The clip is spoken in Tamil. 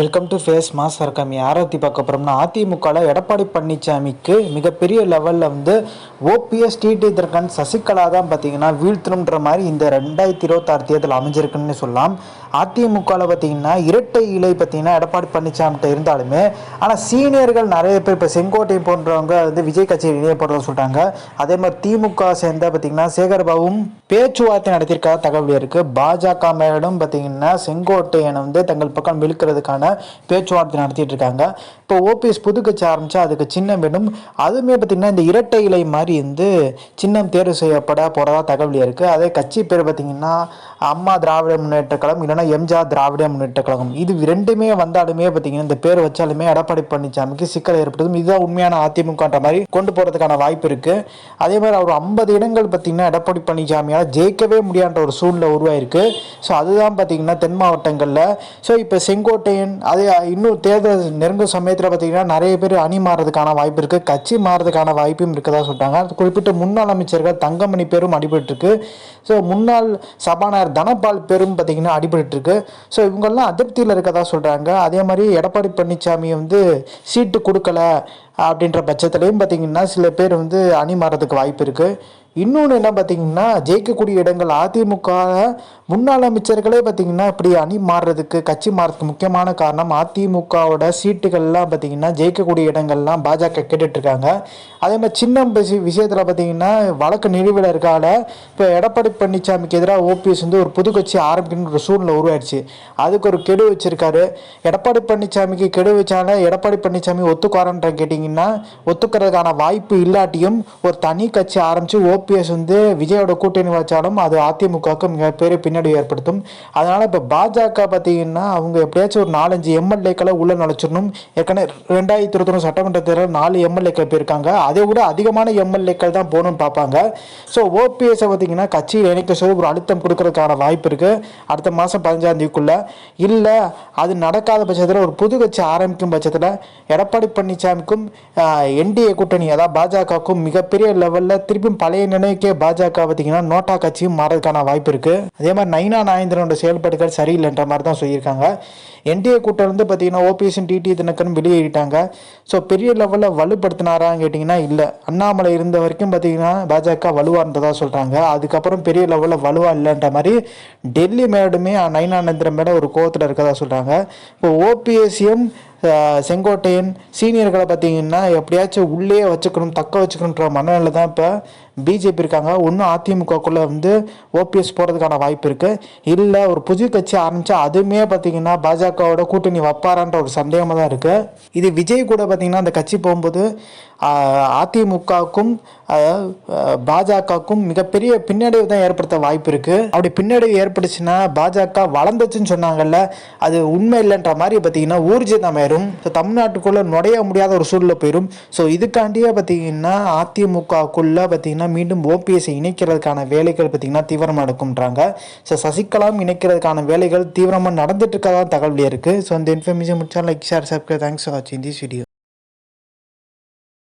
வெல்கம் டு ஃபேஸ் மாஸ் வர்க்கம் யாரை பார்க்க போகிறோம்னா அதிமுகவில் எடப்பாடி பழனிசாமிக்கு மிகப்பெரிய லெவலில் வந்து ஓபிஎஸ் டிடி திரகன் சசிகலா தான் பார்த்தீங்கன்னா வீழ்த்தணுன்ற மாதிரி இந்த ரெண்டாயிரத்தி இருபத்தாறு தேர்தல் அமைஞ்சிருக்குன்னு சொல்லலாம். அதிமுகவில் பார்த்தீங்கன்னா இரட்டை இலை பார்த்தீங்கன்னா எடப்பாடி பழனிசாமிகிட்ட இருந்தாலுமே ஆனால் சீனியர்கள் நிறைய பேர் இப்போ செங்கோட்டை போன்றவங்க வந்து விஜய் கட்சியில் இணைய போகிறதா சொல்கிறாங்க அதே மாதிரி திமுக சேர்ந்த பார்த்தீங்கன்னா சேகர்பாபுவும் பேச்சுவார்த்தை நடத்தியிருக்காத தகவல் இருக்குது பாஜக மேலும் பார்த்தீங்கன்னா செங்கோட்டையனை வந்து தங்கள் பக்கம் விழுக்கிறதுக்கான பேச்சுவார்த்தை நடத்திட்டு இருக்காங்க. இப்போ ஓபிஎஸ் புது கட்சி ஆரம்பித்தா அதுக்கு சின்னம் வேணும். அதுவுமே பார்த்திங்கன்னா இந்த இரட்டை இலை மாதிரி வந்து சின்னம் தேர்வு செய்யப்பட போகிறதா தகவல் இருக்குது அதே கட்சி பேர் பார்த்திங்கன்னா அம்மா திராவிட முன்னேற்ற கழகம் இல்லைன்னா எம்ஜிஆர் திராவிட முன்னேற்ற கழகம். இது ரெண்டுமே வந்தாலுமே பார்த்தீங்கன்னா இந்த பேர் வச்சாலுமே எடப்பாடி பழனிசாமிக்கு சிக்கல் ஏற்படுத்தும் இதுதான் உண்மையான அதிமுகன்ற மாதிரி கொண்டு போகிறதுக்கான வாய்ப்பு இருக்குது அதே மாதிரி அவர் ஐம்பது இடங்கள் பார்த்திங்கன்னா எடப்பாடி பழனிசாமியால் ஜெயிக்கவே முடியாத ஒரு சூழ்நிலை உருவாயிருக்கு. ஸோ அதுதான் பார்த்திங்கன்னா தென் மாவட்டங்களில். ஸோ இப்போ செங்கோட்டையன் அது இன்னும் தேர்தல் நெருங்கும் சமயத்தில் பார்த்திங்கன்னா நிறைய பேர் அணி மாறுறதுக்கான வாய்ப்பு இருக்குது கட்சி மாறதுக்கான வாய்ப்பும் இருக்கதா சொல்லிட்டாங்க. குறிப்பிட்ட முன்னாள் அமைச்சர்கள் தங்கமணி பேரும் அடிபட்டுருக்கு. ஸோ முன்னாள் சபாநாயகர் தனபால் பேரும் அடிபட்டு இருக்கு. ஸோ இவங்கெல்லாம் அதிருப்தியில் இருக்கதா சொல்கிறாங்க அதே மாதிரி எடப்பாடி பழனிசாமி வந்து சீட்டு கொடுக்கல அப்படின்ற பட்சத்துலேயும் பார்த்திங்கன்னா சில பேர் வந்து அணி மாறதுக்கு வாய்ப்பு இருக்குது இன்னொன்று என்ன பார்த்தீங்கன்னா ஜெயிக்கக்கூடிய இடங்கள் அதிமுக முன்னாள் அமைச்சர்களே பார்த்தீங்கன்னா இப்படி அணி மாறுறதுக்கு கட்சி மாறுறதுக்கு முக்கியமான காரணம் அதிமுகவோட சீட்டுகள்லாம் பார்த்தீங்கன்னா ஜெயிக்கக்கூடிய இடங்கள்லாம் பாஜக கேட்டுட்ருக்காங்க. அதே மாதிரி சின்ன விஷயத்தில் பார்த்தீங்கன்னா வழக்கு நிலுவையில் இருக்கால இப்போ எடப்பாடி பழனிசாமிக்கு எதிராக ஓபிஎஸ் வந்து ஒரு புது கட்சி ஆரம்பிக்கணுன்ற ஒரு சூழ்நிலை உருவாயிடுச்சு அதுக்கு ஒரு கெடு வச்சிருக்காரு. எடப்பாடி பழனிசாமிக்கு கெடு வச்சால எடப்பாடி பழனிசாமி ஒத்துக்காரன்ற கேட்டிங்கன்னா ஒத்துக்கிறதுக்கான வாய்ப்பு இல்லாட்டியும் ஒரு தனி கட்சி ஆரம்பித்து ஓபிஎஸ் வந்து விஜயோட கூட்டணி வச்சாலும் அது அதிமுகவுக்கு மிகப்பெரிய பின்னடைவு ஏற்படுத்தும். அதனால் இப்போ பாஜக பார்த்தீங்கன்னா அவங்க எப்படியாச்சும் ஒரு நாலஞ்சு எம்எல்ஏக்களை உள்ளே நுழைச்சிடணும். ஏற்கனவே ரெண்டாயிரத்தி இருபத்தொன்று சட்டமன்றத்தில் நாலு எம்எல்ஏக்கள் போயிருக்காங்க. அதை விட அதிகமான எம்எல்ஏக்கள் தான் போகணும்னு பார்ப்பாங்க. ஸோ ஓபிஎஸ்ஸை பார்த்தீங்கன்னா கட்சியில் இணைக்க சொல்லி ஒரு அழுத்தம் கொடுக்கறதுக்கான வாய்ப்பு இருக்குது அடுத்த மாதம் பதினஞ்சாம் தேதிக்குள்ளே. இல்லை அது நடக்காத பட்சத்தில் ஒரு புது கட்சி ஆரம்பிக்கும் பட்சத்தில் எடப்பாடி பழனிசாமிக்கும் என்டிஏ கூட்டணி அதாவது பாஜகவுக்கும் மிகப்பெரிய லெவலில் திருப்பியும் பழைய நினைவுக்கே பாஜக பார்த்தீங்கன்னா நோட்டா கட்சியும் மாறதுக்கான வாய்ப்பு இருக்குது அதே மாதிரி நைனா நாயந்திரனோட செயல்பாடுகள் சரியில்லைன்ற மாதிரி தான் சொல்லியிருக்காங்க. என்டிஏ கூட்டம் வந்து பார்த்தீங்கன்னா ஓபிஎஸ் டிடி தினக்கரும் வெளியேறிட்டாங்க. ஸோ பெரிய லெவலில் வலுப்படுத்தினாரான்னு கேட்டிங்கன்னா இல்லை. அண்ணாமலை இருந்த வரைக்கும் பார்த்தீங்கன்னா பாஜக வலுவாக இருந்ததாக சொல்கிறாங்க அதுக்கப்புறம் பெரிய லெவலில் வலுவாக இல்லைன்ற மாதிரி டெல்லி மேடுமே நாயந்திரன் மேடம் ஒரு கோவத்தில் இருக்கதா சொல்கிறாங்க இப்போ ஓபிஎஸ்சியும் செங்கோட்டையன் சீனியர்களை பார்த்தீங்கன்னா எப்படியாச்சும் உள்ளே வச்சுக்கணும் தக்க வச்சுக்கணுன்ற மனநிலை தான் இப்போ பிஜேபி இருக்காங்க. ஒன்றும் அதிமுகக்குள்ளே வந்து ஓபிஎஸ் போகிறதுக்கான வாய்ப்பு இருக்குது இல்லை ஒரு புது கட்சி ஆரம்பித்தா அதுவுமே பார்த்தீங்கன்னா பாஜகவோட கூட்டணி வைப்பாரான்ற ஒரு சந்தேகமாக தான் இருக்குது இது விஜய் கூட பார்த்தீங்கன்னா அந்த கட்சி போகும்போது அதிமுகவுக்கும் பாஜகவுக்கும் மிகப்பெரிய பின்னடைவு தான் ஏற்படுத்த வாய்ப்பு இருக்குது அப்படி பின்னடைவு ஏற்பட்டுச்சுன்னா பாஜக வளர்ந்துச்சுன்னு சொன்னாங்கல்ல அது உண்மை இல்லைன்ற மாதிரி பார்த்தீங்கன்னா ஊர்ஜிதமாயிரும் ஸோ தமிழ்நாட்டுக்குள்ளே நுழைய முடியாத ஒரு சூழலில் போயிடும் ஸோ இதுக்காண்டியே பார்த்தீங்கன்னா அதிமுகக்குள்ளே பார்த்தீங்கன்னா மீண்டும் ஓபிஎஸ்ஸை இணைக்கிறதுக்கான வேலைகள் பார்த்தீங்கன்னா தீவிரமாக நடக்கும்ன்றாங்க. ஸோ சசிகலாம் இணைக்கிறதுக்கான வேலைகள் தீவிரமாக நடந்துட்டு இருக்கதான் தகவல் இருக்குது ஸோ அந்த இன்ஃபர்மேஷன் முடிச்சா like share subscribe thanks for வாட்சிங் திஸ் வீடியோ